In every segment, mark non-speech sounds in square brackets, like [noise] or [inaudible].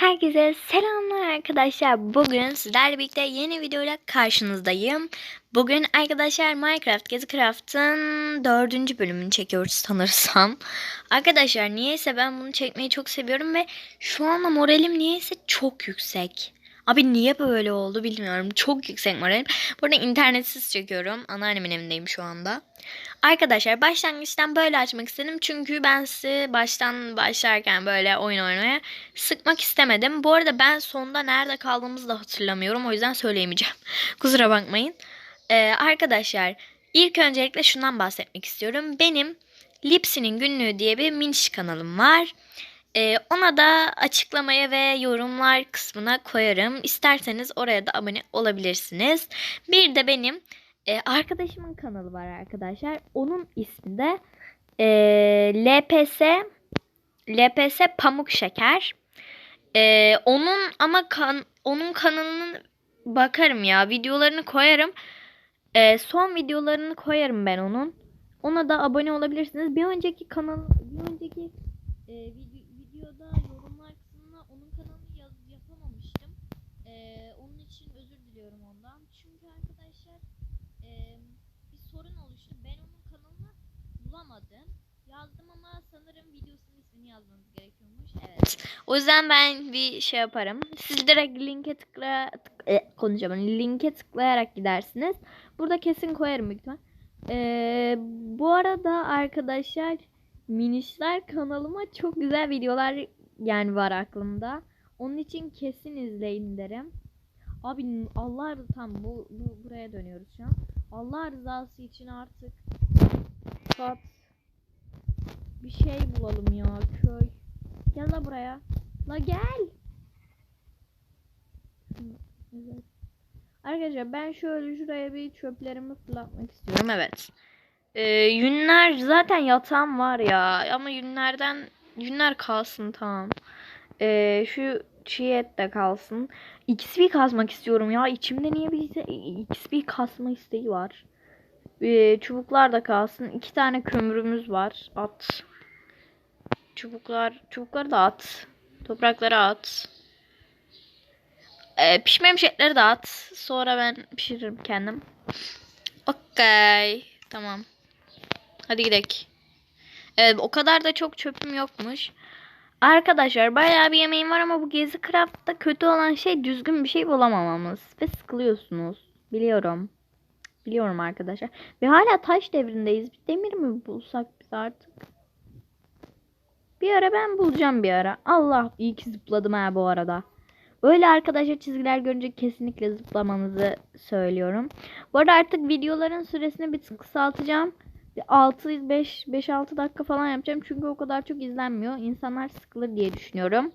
Herkese selamlar arkadaşlar. Bugün sizlerle birlikte yeni videoyla karşınızdayım. Bugün arkadaşlar Minecraft Gezicraft'ın dördüncü bölümünü çekiyoruz sanırsam. [laughs] Arkadaşlar niyeyse ben bunu çekmeyi çok seviyorum ve şu anda moralim niyeyse çok yüksek. Abi niye böyle oldu bilmiyorum. Çok yüksek moralim. Burada internetsiz çekiyorum. Anneannemin evindeyim şu anda. Arkadaşlar başlangıçtan böyle açmak istedim. Çünkü ben sizi baştan başlarken böyle oyun oynamaya sıkmak istemedim. Bu arada ben sonda nerede kaldığımızı da hatırlamıyorum. O yüzden söyleyemeyeceğim. [laughs] Kusura bakmayın. Ee, arkadaşlar ilk öncelikle şundan bahsetmek istiyorum. Benim Lipsi'nin günlüğü diye bir miniş kanalım var. Ee, ona da açıklamaya ve yorumlar kısmına koyarım. İsterseniz oraya da abone olabilirsiniz. Bir de benim e, arkadaşımın kanalı var arkadaşlar. Onun ismi de e, LPS LPS Pamuk Şeker. E, onun ama kan, onun kanalının bakarım ya videolarını koyarım. E, son videolarını koyarım ben onun. Ona da abone olabilirsiniz. Bir önceki kanal bir önceki e, video, videoda yorumlar kısmına onun kanalını yaz, yapamamıştım. E, onun için özür diliyorum ondan. Çünkü arkadaşlar e, bir sorun oluştu. Ben onun kanalını bulamadım. Yazdım ama sanırım videosunun ismini yazmanız gerekiyormuş. Evet. O yüzden ben bir şey yaparım. Siz direkt linke tıkla tık, e, konuşacağım. Linke tıklayarak gidersiniz. Burada kesin koyarım büyük ihtimal. Ee, bu arada arkadaşlar Minişler kanalıma çok güzel videolar yani var aklımda. Onun için kesin izleyin derim. Abi Allah tam bu, bu buraya dönüyoruz şu an. Allah rızası için artık sat bir şey bulalım ya köy. Gel la buraya. La gel. Evet. Arkadaşlar ben şöyle şuraya bir çöplerimi fırlatmak istiyorum. Evet. Ee, yünler zaten yatağım var ya ama yünlerden yünler kalsın tamam. Ee, şu çiğ et de kalsın. XP kasmak istiyorum ya. İçimde niye bir XP kasma isteği var. Ee, çubuklar da kalsın. İki tane kömürümüz var. At. Çubuklar, çubukları da at. Toprakları at. Ee, pişmemiş etleri de at. Sonra ben pişiririm kendim. Okey. Tamam. Hadi gidelim. Evet o kadar da çok çöpüm yokmuş. Arkadaşlar bayağı bir yemeğim var ama bu gezi craft'ta kötü olan şey düzgün bir şey bulamamamız. Ve sıkılıyorsunuz. Biliyorum. Biliyorum arkadaşlar. Ve hala taş devrindeyiz. Bir demir mi bulsak biz artık? Bir ara ben bulacağım bir ara. Allah iyi ki zıpladım ha bu arada. Öyle arkadaşlar çizgiler görünce kesinlikle zıplamanızı söylüyorum. Bu arada artık videoların süresini bir tık kısaltacağım. 6 5 5 6 dakika falan yapacağım. Çünkü o kadar çok izlenmiyor. İnsanlar sıkılır diye düşünüyorum.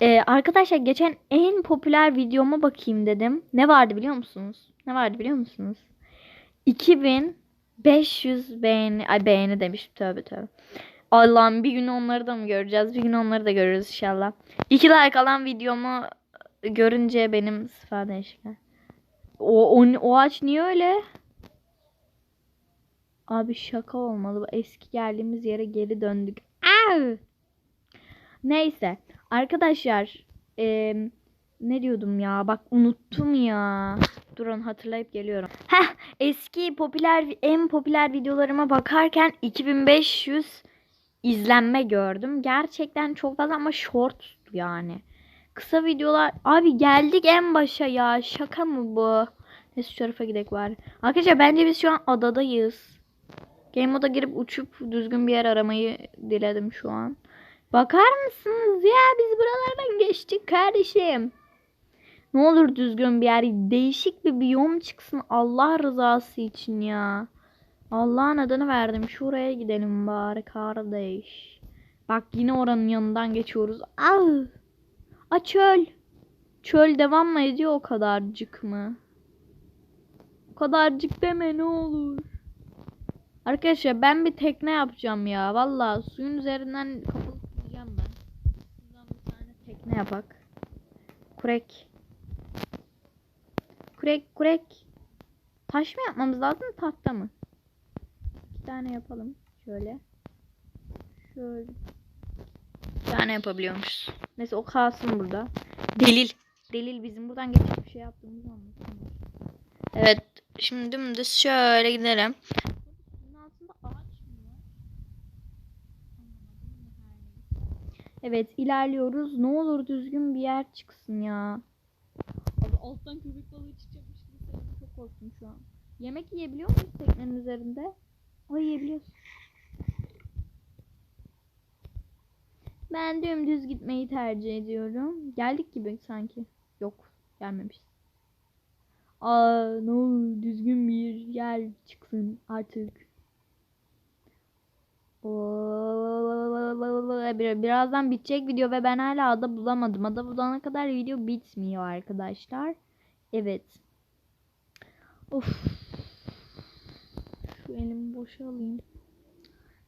Ee, arkadaşlar geçen en popüler videoma bakayım dedim. Ne vardı biliyor musunuz? Ne vardı biliyor musunuz? 2500 beğeni ay beğeni demiş tövbe tövbe. Allah'ım bir gün onları da mı göreceğiz? Bir gün onları da görürüz inşallah. 2 like alan videomu görünce benim sıfa değişik. O, o, o ağaç niye öyle? Abi şaka olmalı. Eski geldiğimiz yere geri döndük. Av! Neyse. Arkadaşlar. E, ne diyordum ya? Bak unuttum ya. Durun hatırlayıp geliyorum. Heh. Eski popüler en popüler videolarıma bakarken 2500 izlenme gördüm. Gerçekten çok fazla ama short yani. Kısa videolar. Abi geldik en başa ya. Şaka mı bu? Neyse şu tarafa gidelim var. Arkadaşlar bence biz şu an adadayız. Game moda girip uçup düzgün bir yer aramayı diledim şu an. Bakar mısınız ya biz buralardan geçtik kardeşim. Ne olur düzgün bir yer değişik bir biyom çıksın Allah rızası için ya. Allah'ın adını verdim. Şuraya gidelim bari kardeş. Bak yine oranın yanından geçiyoruz. Al. A çöl. Çöl devam mı ediyor o kadarcık mı? O kadarcık deme ne olur. Arkadaşlar ben bir tekne yapacağım ya. Valla suyun üzerinden kapalı tutacağım ben. Buradan bir tane tekne yapak. Kurek. Kurek kurek. Taş mı yapmamız lazım tahta mı? İki tane yapalım. Şöyle. Şöyle. Bir tane yapabiliyormuşuz. Neyse o kalsın burada. Delil. Delil bizim buradan geçip bir şey yaptığımızı anlatıyor. Evet. Şimdi dümdüz şöyle gidelim. Evet ilerliyoruz. Ne olur düzgün bir yer çıksın ya. Alttan köpek balığı çıkacakmış gibi hissediyorum. Çok korktum şu an. Yemek yiyebiliyor muyuz teknenin üzerinde? O yiyebiliyoruz. Ben dümdüz gitmeyi tercih ediyorum. Geldik gibi sanki. Yok gelmemiş. Aa ne olur düzgün bir yer çıksın artık. Birazdan bitecek video ve ben hala ada bulamadım. Ada bulana kadar video bitmiyor arkadaşlar. Evet. Of. Şu elimi boşa alayım.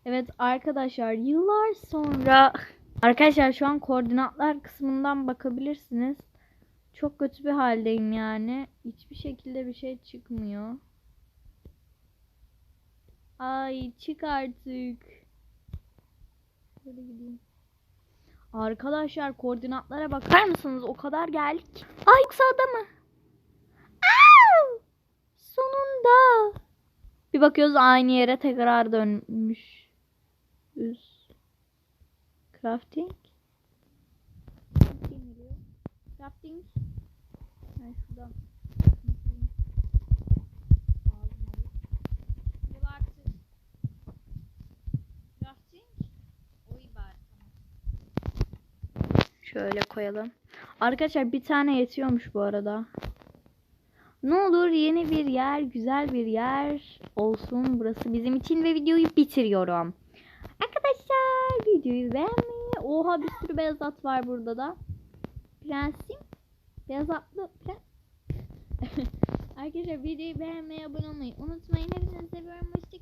Evet arkadaşlar yıllar sonra arkadaşlar şu an koordinatlar kısmından bakabilirsiniz. Çok kötü bir haldeyim yani. Hiçbir şekilde bir şey çıkmıyor. Ay çık artık. Şöyle gideyim. Arkadaşlar koordinatlara bakar mısınız? O kadar geldik. Ay yoksa mı? Aa! Sonunda. Bir bakıyoruz aynı yere tekrar dönmüş. Üz. Crafting. Crafting. Ben şuradan. Ağzıma alayım. Yol artık. Crafting. Oy bari Şöyle koyalım. Arkadaşlar bir tane yetiyormuş bu arada. Ne olur yeni bir yer, güzel bir yer olsun burası bizim için ve videoyu bitiriyorum. Arkadaşlar videoyu beğenmeyi. Oha bir sürü beyaz at var burada da. Prensim. Beyaz atlı prens. [laughs] Arkadaşlar videoyu beğenmeyi, abone olmayı unutmayın. Hepinizi seviyorum. Hoşça